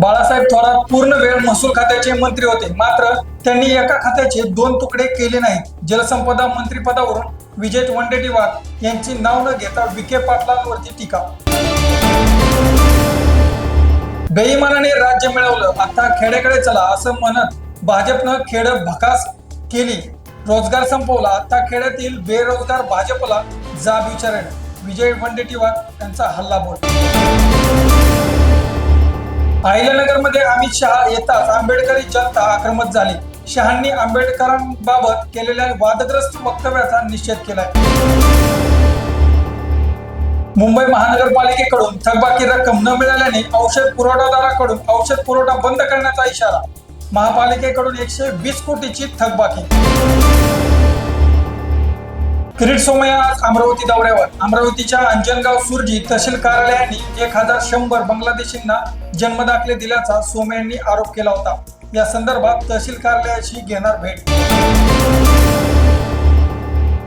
बाळासाहेब थोरात पूर्ण वेळ महसूल खात्याचे मंत्री होते. मात्र त्यांनी एका खात्याचे दोन तुकडे केले नाहीत. जलसंपदा मंत्रीपदावरून विजय वंडेटीवार यांची नाव न घेता विखे पाटलांवरती टीका. बेईमानाने राज्य मिळवलं. आता खेड्याकडे चला असं म्हणत भाजपनं खेड भकास केली. रोजगार संपवला. आता खेड्यातील बेरोजगार भाजपला जाब विचारेल विजय वंडेटीवार यांचा हल्ला बोल. अहिल्यानगरमध्ये अमित शहा येताच आंबेडकरी जनता आक्रमक झाली. शहांनी आंबेडकरांबाबत केलेल्या वादग्रस्त वक्तव्याचा निषेध केलाय. मुंबई महानगरपालिकेकडून थकबाकी रक्कम न मिळाल्याने औषध पुरवठादाराकडून औषध पुरवठा बंद करण्याचा इशारा. महापालिकेकडून एकशे वीस कोटीची थकबाकी. किरीट सोमय्या आज अमरावती दौऱ्यावर. अमरावतीच्या अंजनगाव सुरजी तहसील कार्यालयाने एक हजार शंभर बांगलादेशींना जन्मदाखले दिल्याचा सोमय्या आरोप केला होता. या संदर्भात तहसील कार्यालयाशी घेणार भेट.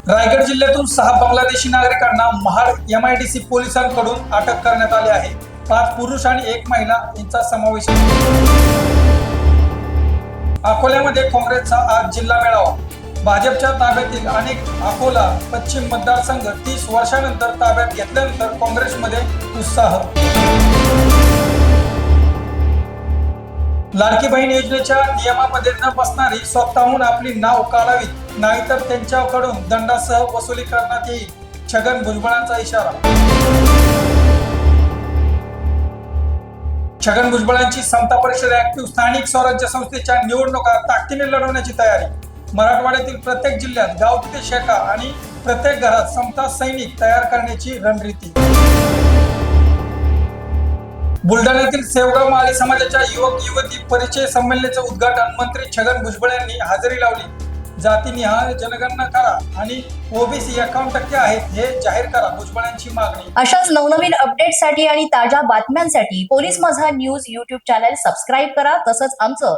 रायगड जिल्ह्यातून सहा बांगलादेशी नागरिकांना महाड सी पोलिसांकडून अटक करण्यात आली आहे. पाच पुरुष आणि एक महिला यांचा समावेश आहे. अकोल्यामध्ये काँग्रेसचा आज जिल्हा मेळावा. भाजपच्या ताब्यातील अनेक अकोला पश्चिम मतदारसंघ तीस वर्षानंतर ताब्यात घेतल्यानंतर काँग्रेसमध्ये उत्साह. लाडकी बहीण योजनेच्या नियमामध्ये न बसणारी स्वतःहून आपली नाव काढावीत नाहीतर त्यांच्याकडून दंडासह वसुली करण्यात येईल छगन भुजबळांचा इशारा. छगन भुजबळांची समता परिषद ऍक्टिव्ह स्थानिक स्वराज्य संस्थेच्या निवडणुका ताकदीने लढवण्याची तयारी. मराठवाड्यातील प्रत्येक जिल्ह्यात गाव तिथे शाखा आणि प्रत्येक घरात समता सैनिक तयार करण्याची रणनीती बुलढाण्यातील सेवगाव माळी समाजाच्या युवक युवती परिचय संमेलनाचे उद्घाटन मंत्री छगन भुजबळ यांनी हजेरी लावली. जातीनिहाय जनगणना करा आणि ओबीसी एकावन्न टक्के आहेत हे जाहीर करा भुजबळांची मागणी. अशाच नवनवीन अपडेटसाठी आणि ताज्या बातम्यांसाठी police Majha news YouTube channel subscribe करा. तसंच आमचं